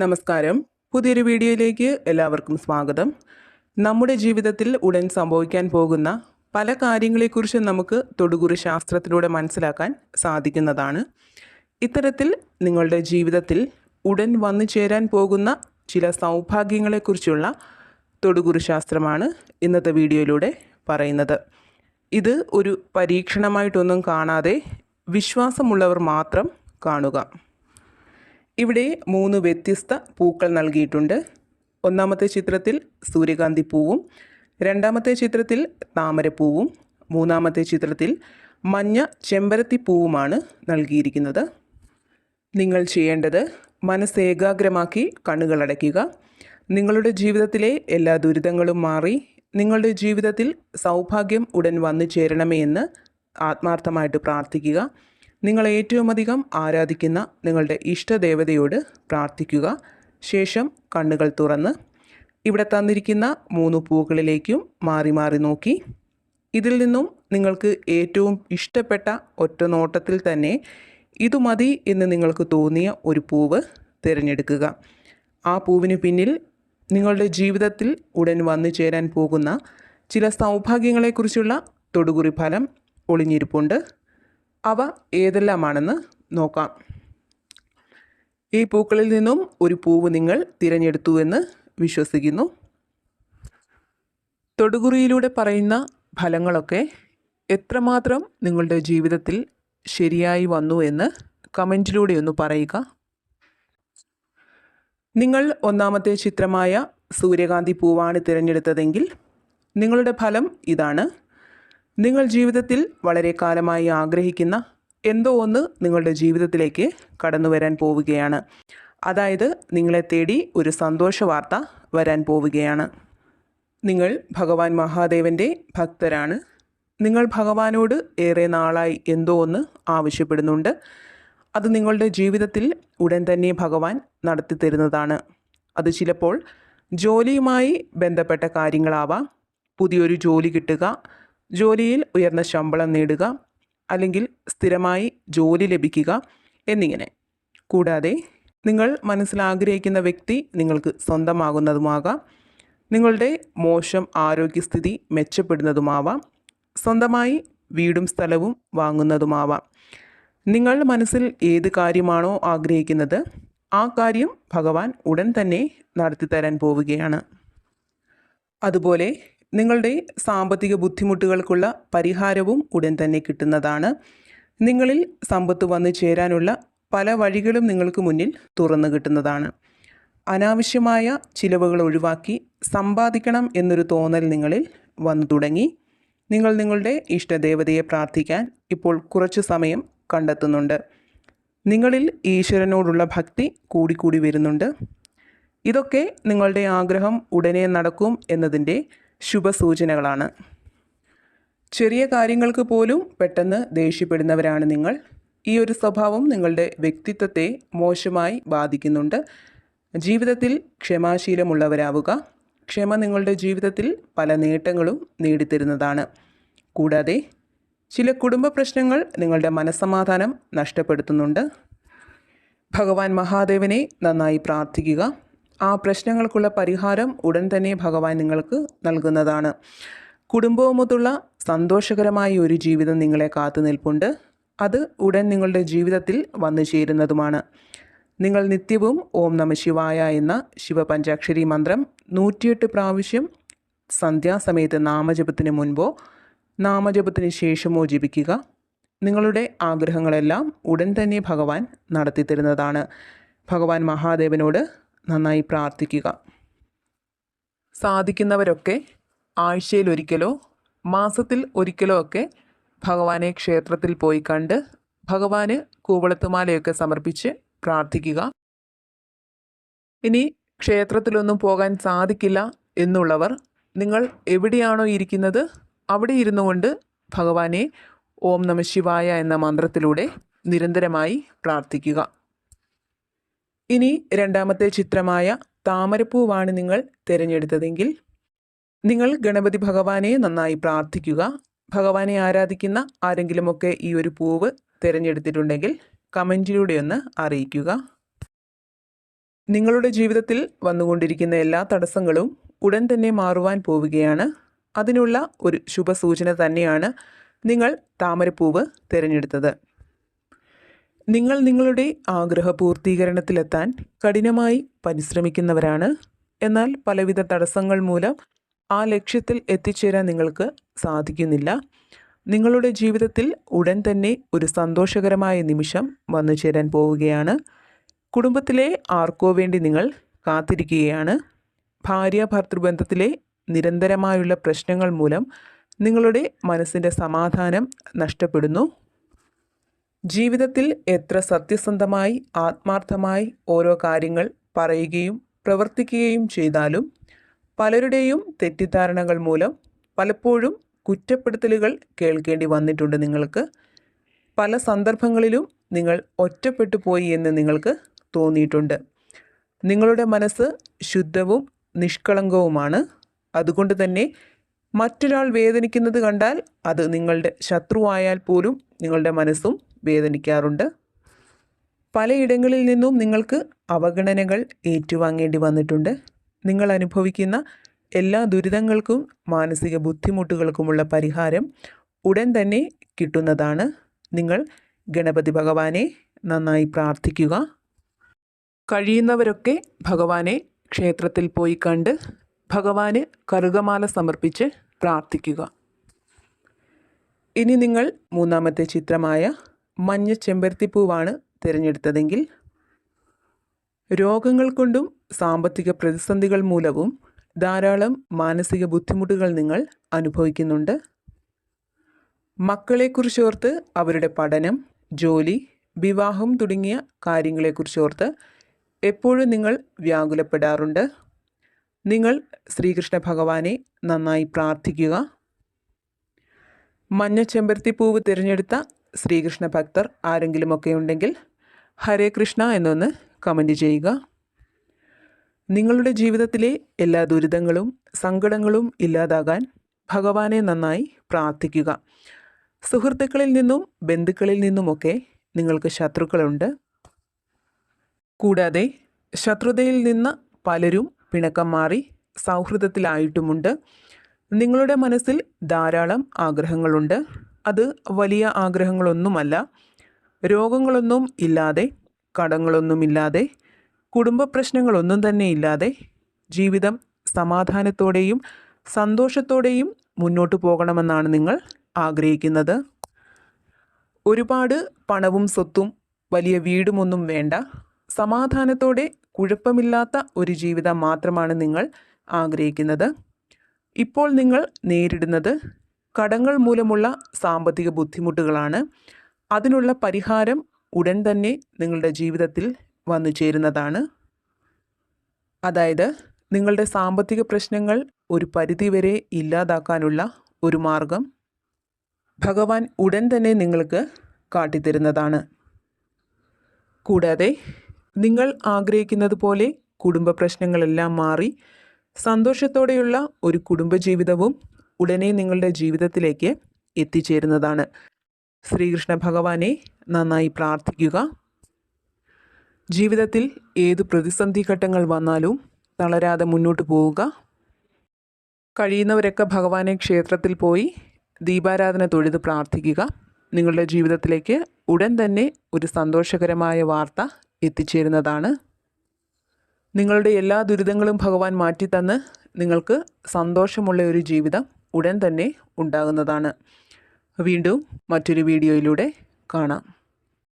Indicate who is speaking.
Speaker 1: നമസ്കാരം. പുതിയൊരു വീഡിയോയിലേക്ക് എല്ലാവർക്കും സ്വാഗതം. നമ്മുടെ ജീവിതത്തിൽ ഉടൻ സംഭവിക്കാൻ പോകുന്ന പല കാര്യങ്ങളെക്കുറിച്ച് നമുക്ക് തൊടുകുറി ശാസ്ത്രത്തിലൂടെ മനസ്സിലാക്കാൻ സാധിക്കുന്നതാണ്. ഇത്തരത്തിൽ നിങ്ങളുടെ ജീവിതത്തിൽ ഉടൻ വന്നു ചേരാൻ പോകുന്ന ചില സൗഭാഗ്യങ്ങളെക്കുറിച്ചുള്ള തൊടുകുറി ശാസ്ത്രമാണ് ഇന്നത്തെ വീഡിയോയിലൂടെ പറയുന്നത്. ഇത് ഒരു പരീക്ഷണമായിട്ടൊന്നും കാണാതെ വിശ്വാസമുള്ളവർ മാത്രം കാണുക. ഇവിടെ മൂന്ന് വ്യത്യസ്ത പൂക്കൾ നൽകിയിട്ടുണ്ട്. ഒന്നാമത്തെ ചിത്രത്തിൽ സൂര്യകാന്തി പൂവും രണ്ടാമത്തെ ചിത്രത്തിൽ താമരപ്പൂവും മൂന്നാമത്തെ ചിത്രത്തിൽ മഞ്ഞ ചെമ്പരത്തി പൂവുമാണ് നൽകിയിരിക്കുന്നത്. നിങ്ങൾ ചെയ്യേണ്ടത് മനസ്സ് ഏകാഗ്രമാക്കി കണ്ണുകളടയ്ക്കുക നിങ്ങളുടെ ജീവിതത്തിലെ എല്ലാ ദുരിതങ്ങളും മാറി നിങ്ങളുടെ ജീവിതത്തിൽ സൗഭാഗ്യം ഉടൻ വന്നു ചേരണമേ എന്ന് ആത്മാർത്ഥമായിട്ട് പ്രാർത്ഥിക്കുക. നിങ്ങൾ ഏറ്റവും അധികം ആരാധിക്കുന്ന നിങ്ങളുടെ ഇഷ്ടദേവതയോട് പ്രാർത്ഥിക്കുക. ശേഷം കണ്ണുകൾ തുറന്ന് ഇവിടെ തന്നിരിക്കുന്ന മൂന്ന് പൂക്കളിലേക്കും മാറി മാറി നോക്കി. ഇതിൽ നിന്നും നിങ്ങൾക്ക് ഏറ്റവും ഇഷ്ടപ്പെട്ട ഒറ്റ നോട്ടത്തിൽ തന്നെ ഇതു മതി എന്ന് നിങ്ങൾക്ക് തോന്നിയ ഒരു പൂവ് തിരഞ്ഞെടുക്കുക. ആ പൂവിന് പിന്നിൽ നിങ്ങളുടെ ജീവിതത്തിൽ ഉടൻ വന്നു ചേരാൻ പോകുന്ന ചില സൗഭാഗ്യങ്ങളെക്കുറിച്ചുള്ള തൊടുകുറി ഫലം ഒളിഞ്ഞിരിപ്പുണ്ട്. അവ ഏതെല്ലാമാണെന്ന് നോക്കാം. ഈ പൂക്കളിൽ നിന്നും ഒരു പൂവ് നിങ്ങൾ തിരഞ്ഞെടുത്തുവെന്ന് വിശ്വസിക്കുന്നു. തൊടുകുറിയിലൂടെ പറയുന്ന ഫലങ്ങളൊക്കെ എത്രമാത്രം നിങ്ങളുടെ ജീവിതത്തിൽ ശരിയായി വന്നു എന്ന് കമന്റിലൂടെ ഒന്ന് പറയുക. നിങ്ങൾ ഒന്നാമത്തെ ചിത്രമായ സൂര്യകാന്തി പൂവാണ് തിരഞ്ഞെടുത്തതെങ്കിൽ നിങ്ങളുടെ ഫലം ഇതാണ്. നിങ്ങൾ ജീവിതത്തിൽ വളരെ കാലമായി ആഗ്രഹിക്കുന്ന എന്തോ ഒന്ന് നിങ്ങളുടെ ജീവിതത്തിലേക്ക് കടന്നു വരാൻ പോവുകയാണ്. അതായത് നിങ്ങളെ തേടി ഒരു സന്തോഷ വാർത്ത വരാൻ പോവുകയാണ്. നിങ്ങൾ ഭഗവാൻ മഹാദേവന്റെ ഭക്തരാണ്. നിങ്ങൾ ഭഗവാനോട് ഏറെ നാളായി എന്തോ ഒന്ന് ആവശ്യപ്പെടുന്നുണ്ട്. അത് നിങ്ങളുടെ ജീവിതത്തിൽ ഉടൻ തന്നെ ഭഗവാൻ നടത്തി തരുന്നതാണ്. അത് ചിലപ്പോൾ ജോലിയുമായി ബന്ധപ്പെട്ട കാര്യങ്ങളാവാം. പുതിയൊരു ജോലി കിട്ടുക ജോലിയിൽ ഉയർന്ന ശമ്പളം നേടുക അല്ലെങ്കിൽ സ്ഥിരമായി ജോലി ലഭിക്കുക എന്നിങ്ങനെ. കൂടാതെ നിങ്ങൾ മനസ്സിലാഗ്രഹിക്കുന്ന വ്യക്തി നിങ്ങൾക്ക് സ്വന്തമാകുന്നതുമാകാം. നിങ്ങളുടെ മോശം ആരോഗ്യസ്ഥിതി മെച്ചപ്പെടുന്നതുമാവാം. സ്വന്തമായി വീടും സ്ഥലവും വാങ്ങുന്നതുമാവാം. നിങ്ങൾ മനസ്സിൽ ഏത് കാര്യമാണോ ആഗ്രഹിക്കുന്നത് ആ കാര്യം ഭഗവാൻ ഉടൻ തന്നെ നടത്തിത്തരാൻ പോവുകയാണ്. അതുപോലെ നിങ്ങളുടെ സാമ്പത്തിക ബുദ്ധിമുട്ടുകൾക്കുള്ള പരിഹാരവും ഉടൻ തന്നെ കിട്ടുന്നതാണ്. നിങ്ങളിൽ സമ്പത്ത് വന്നു ചേരാനുള്ള പല വഴികളും നിങ്ങൾക്ക് മുന്നിൽ തുറന്നു കിട്ടുന്നതാണ്. അനാവശ്യമായ ചിലവുകൾ ഒഴിവാക്കി സമ്പാദിക്കണം എന്നൊരു തോന്നൽ നിങ്ങളിൽ വന്നു തുടങ്ങി. നിങ്ങൾ നിങ്ങളുടെ ഇഷ്ടദേവതയെ പ്രാർത്ഥിക്കാൻ ഇപ്പോൾ കുറച്ച് സമയം കണ്ടെത്തുന്നുണ്ട്. നിങ്ങളിൽ ഈശ്വരനോടുള്ള ഭക്തി കൂടിക്കൂടി വരുന്നുണ്ട്. ഇതൊക്കെ നിങ്ങളുടെ ആഗ്രഹം ഉടനെ നടക്കും എന്നതിന്റെ ശുഭസൂചനകളാണ്. ചെറിയ കാര്യങ്ങൾക്ക് പോലും പെട്ടെന്ന് ദേഷ്യപ്പെടുന്നവരാണ് നിങ്ങൾ. ഈ ഒരു സ്വഭാവം നിങ്ങളുടെ വ്യക്തിത്വത്തെ മോശമായി ബാധിക്കുന്നുണ്ട്. ജീവിതത്തിൽ ക്ഷമാശീലമുള്ളവരാവുക. ക്ഷമ നിങ്ങളുടെ ജീവിതത്തിൽ പല നേട്ടങ്ങളും നേടിത്തരുന്നതാണ്. കൂടാതെ ചില കുടുംബ പ്രശ്നങ്ങൾ നിങ്ങളുടെ മനസ്സമാധാനം നഷ്ടപ്പെടുത്തുന്നുണ്ട്. ഭഗവാൻ മഹാദേവനെ നന്നായി പ്രാർത്ഥിക്കുക. ആ പ്രശ്നങ്ങൾക്കുള്ള പരിഹാരം ഉടൻ തന്നെ ഭഗവാൻ നിങ്ങൾക്ക് നൽകുന്നതാണ്. കുടുംബവുമൊത്തുള്ള സന്തോഷകരമായ ഒരു ജീവിതം നിങ്ങളെ കാത്തു നിൽപ്പുണ്ട്. അത് ഉടൻ നിങ്ങളുടെ ജീവിതത്തിൽ വന്നു ചേരുന്നതുമാണ്. നിങ്ങൾ നിത്യവും ഓം നമ ശിവായ എന്ന ശിവപഞ്ചാക്ഷരി മന്ത്രം നൂറ്റിയെട്ട് പ്രാവശ്യം സന്ധ്യാസമയത്ത് നാമജപത്തിന് മുൻപോ നാമജപത്തിന് ശേഷമോ ജപിക്കുക. നിങ്ങളുടെ ആഗ്രഹങ്ങളെല്ലാം ഉടൻ തന്നെ ഭഗവാൻ നടത്തിത്തരുന്നതാണ്. ഭഗവാൻ മഹാദേവനോട് നന്നായി പ്രാർത്ഥിക്കുക. സാധിക്കുന്നവരൊക്കെ ആഴ്ചയിൽ ഒരിക്കലോ മാസത്തിൽ ഒരിക്കലോ ഒക്കെ ഭഗവാനെ ക്ഷേത്രത്തിൽ പോയി കണ്ട് ഭഗവാന് കൂവളത്തുമാലയൊക്കെ സമർപ്പിച്ച് പ്രാർത്ഥിക്കുക. ഇനി ക്ഷേത്രത്തിലൊന്നും പോകാൻ സാധിക്കില്ല എന്നുള്ളവർ നിങ്ങൾ എവിടെയാണോ ഇരിക്കുന്നത് അവിടെ ഇരുന്നു കൊണ്ട് ഭഗവാനെ ഓം നമ ശിവായ എന്ന മന്ത്രത്തിലൂടെ നിരന്തരമായി പ്രാർത്ഥിക്കുക. ഇനി രണ്ടാമത്തെ ചിത്രമായ താമരപ്പൂവാണ് നിങ്ങൾ തിരഞ്ഞെടുത്തതെങ്കിൽ നിങ്ങൾ ഗണപതി ഭഗവാനെ നന്നായി പ്രാർത്ഥിക്കുക. ഭഗവാനെ ആരാധിക്കുന്ന ആരെങ്കിലുമൊക്കെ ഈ ഒരു പൂവ് തിരഞ്ഞെടുത്തിട്ടുണ്ടെങ്കിൽ കമന്റിലൂടെ ഒന്ന് അറിയിക്കുക. നിങ്ങളുടെ ജീവിതത്തിൽ വന്നുകൊണ്ടിരിക്കുന്ന എല്ലാ തടസ്സങ്ങളും ഉടൻ തന്നെ മാറുവാൻ പോവുകയാണ്. അതിനുള്ള ഒരു ശുഭസൂചന തന്നെയാണ് നിങ്ങൾ താമരപ്പൂവ് തിരഞ്ഞെടുത്തത്. നിങ്ങൾ നിങ്ങളുടെ ആഗ്രഹ പൂർത്തീകരണത്തിലെത്താൻ കഠിനമായി പരിശ്രമിക്കുന്നവരാണ്. എന്നാൽ പലവിധ തടസ്സങ്ങൾ മൂലം ആ ലക്ഷ്യത്തിൽ എത്തിച്ചേരാൻ നിങ്ങൾക്ക് സാധിക്കുന്നില്ല. നിങ്ങളുടെ ജീവിതത്തിൽ ഉടൻ തന്നെ ഒരു സന്തോഷകരമായ നിമിഷം വന്നു ചേരാൻ പോവുകയാണ്. കുടുംബത്തിലെ ആർക്കോ വേണ്ടി നിങ്ങൾ കാത്തിരിക്കുകയാണ്. ഭാര്യ ഭർത്തൃബന്ധത്തിലെ നിരന്തരമായുള്ള പ്രശ്നങ്ങൾ മൂലം നിങ്ങളുടെ മനസ്സിന്റെ സമാധാനം നഷ്ടപ്പെടുന്നു. ജീവിതത്തിൽ എത്ര സത്യസന്ധമായി ആത്മാർത്ഥമായി ഓരോ കാര്യങ്ങൾ പറയുകയും പ്രവർത്തിക്കുകയും ചെയ്താലും പലരുടെയും തെറ്റിദ്ധാരണകൾ മൂലം പലപ്പോഴും കുറ്റപ്പെടുത്തലുകൾ കേൾക്കേണ്ടി വന്നിട്ടുണ്ട് നിങ്ങൾക്ക്. പല സന്ദർഭങ്ങളിലും നിങ്ങൾ ഒറ്റപ്പെട്ടു പോയി എന്ന് നിങ്ങൾക്ക് തോന്നിയിട്ടുണ്ട്. നിങ്ങളുടെ മനസ്സ് ശുദ്ധവും നിഷ്കളങ്കവുമാണ്. അതുകൊണ്ട് തന്നെ മറ്റൊരാൾ വേദനിക്കുന്നത് കണ്ടാൽ അത് നിങ്ങളുടെ ശത്രുവായാൽ പോലും നിങ്ങളുടെ മനസ്സും വേദനിക്കാറുണ്ട്. പലയിടങ്ങളിൽ നിന്നും നിങ്ങൾക്ക് അവഗണനകൾ ഏറ്റുവാങ്ങേണ്ടി വന്നിട്ടുണ്ട്. നിങ്ങൾ അനുഭവിക്കുന്ന എല്ലാ ദുരിതങ്ങൾക്കും മാനസിക ബുദ്ധിമുട്ടുകൾക്കുമുള്ള പരിഹാരം ഉടൻ തന്നെ കിട്ടുന്നതാണ്. നിങ്ങൾ ഗണപതി ഭഗവാനെ നന്നായി പ്രാർത്ഥിക്കുക. കഴിയുന്നവരൊക്കെ ഭഗവാനെ ക്ഷേത്രത്തിൽ പോയി കണ്ട് ഭഗവാന് കറുകമാല സമർപ്പിച്ച് പ്രാർത്ഥിക്കുക. ഇനി നിങ്ങൾ മൂന്നാമത്തെ ചിത്രമായ മഞ്ഞ ചെമ്പരത്തിപ്പൂവാണ് തിരഞ്ഞെടുത്തതെങ്കിൽ രോഗങ്ങൾ കൊണ്ടും സാമ്പത്തിക പ്രതിസന്ധികൾ മൂലവും ധാരാളം മാനസിക ബുദ്ധിമുട്ടുകൾ നിങ്ങൾ അനുഭവിക്കുന്നുണ്ട്. മക്കളെക്കുറിച്ചോർത്ത് അവരുടെ പഠനം ജോലി വിവാഹം തുടങ്ങിയ കാര്യങ്ങളെക്കുറിച്ചോർത്ത് എപ്പോഴും നിങ്ങൾ വ്യാകുലപ്പെടാറുണ്ട്. നിങ്ങൾ ശ്രീകൃഷ്ണ ഭഗവാനെ നന്നായി പ്രാർത്ഥിക്കുക. മഞ്ഞ ചെമ്പരത്തിപ്പൂവ് തിരഞ്ഞെടുത്ത ശ്രീകൃഷ്ണ ഭക്തർ ആരെങ്കിലുമൊക്കെ ഉണ്ടെങ്കിൽ ഹരേ കൃഷ്ണ എന്നൊന്ന് കമന്റ് ചെയ്യുക. നിങ്ങളുടെ ജീവിതത്തിലെ എല്ലാ ദുരിതങ്ങളും സങ്കടങ്ങളും ഇല്ലാതാകാൻ ഭഗവാനെ നന്നായി പ്രാർത്ഥിക്കുക. സുഹൃത്തുക്കളിൽ നിന്നും ബന്ധുക്കളിൽ നിന്നുമൊക്കെ നിങ്ങൾക്ക് ശത്രുക്കളുണ്ട്. കൂടാതെ ശത്രുതയിൽ നിന്ന് പലരും പിണക്കം മാറി സൗഹൃദത്തിലായിട്ടുമുണ്ട്. നിങ്ങളുടെ മനസ്സിൽ ധാരാളം ആഗ്രഹങ്ങളുണ്ട്. അത് വലിയ ആഗ്രഹങ്ങളൊന്നുമല്ല. രോഗങ്ങളൊന്നും ഇല്ലാതെ കടങ്ങളൊന്നുമില്ലാതെ കുടുംബ പ്രശ്നങ്ങളൊന്നും തന്നെ ഇല്ലാതെ ജീവിതം സമാധാനത്തോടെയും സന്തോഷത്തോടെയും മുന്നോട്ട് പോകണമെന്നാണ് നിങ്ങൾ ആഗ്രഹിക്കുന്നത്. ഒരുപാട് പണവും സ്വത്തും വലിയ വീടുമൊന്നും വേണ്ട. സമാധാനത്തോടെ കുഴപ്പമില്ലാത്ത ഒരു ജീവിതം മാത്രമാണ് നിങ്ങൾ ആഗ്രഹിക്കുന്നത്. ഇപ്പോൾ നിങ്ങൾ നേരിടുന്നത് കടങ്ങൾ മൂലമുള്ള സാമ്പത്തിക ബുദ്ധിമുട്ടുകളാണ്. അതിനുള്ള പരിഹാരം ഉടൻ തന്നെ നിങ്ങളുടെ ജീവിതത്തിൽ വന്നു ചേരുന്നതാണ്. അതായത് നിങ്ങളുടെ സാമ്പത്തിക പ്രശ്നങ്ങൾ ഒരു പരിധിവരെ ഇല്ലാതാക്കാനുള്ള ഒരു മാർഗം ഭഗവാൻ ഉടൻ തന്നെ നിങ്ങൾക്ക് കാട്ടിത്തരുന്നതാണ്. കൂടാതെ നിങ്ങൾ ആഗ്രഹിക്കുന്നത് പോലെ കുടുംബ പ്രശ്നങ്ങളെല്ലാം മാറി സന്തോഷത്തോടെയുള്ള ഒരു കുടുംബജീവിതവും ഉടനെ നിങ്ങളുടെ ജീവിതത്തിലേക്ക് എത്തിച്ചേരുന്നതാണ്. ശ്രീകൃഷ്ണ ഭഗവാനെ നന്നായി പ്രാർത്ഥിക്കുക. ജീവിതത്തിൽ ഏത് പ്രതിസന്ധി ഘട്ടങ്ങൾ വന്നാലും തളരാതെ മുന്നോട്ട് പോവുക. കഴിയുന്നവരൊക്കെ ഭഗവാനെ ക്ഷേത്രത്തിൽ പോയി ദീപാരാധന തൊഴുത് പ്രാർത്ഥിക്കുക. നിങ്ങളുടെ ജീവിതത്തിലേക്ക് ഉടൻ തന്നെ ഒരു സന്തോഷകരമായ വാർത്ത എത്തിച്ചേരുന്നതാണ്. നിങ്ങളുടെ എല്ലാ ദുരിതങ്ങളും ഭഗവാൻ മാറ്റിത്തന്ന് നിങ്ങൾക്ക് സന്തോഷമുള്ള ഒരു ജീവിതം ഉടൻ തന്നെ ഉണ്ടാകുന്നതാണ്. വീണ്ടും മറ്റൊരു വീഡിയോയിലൂടെ കാണാം.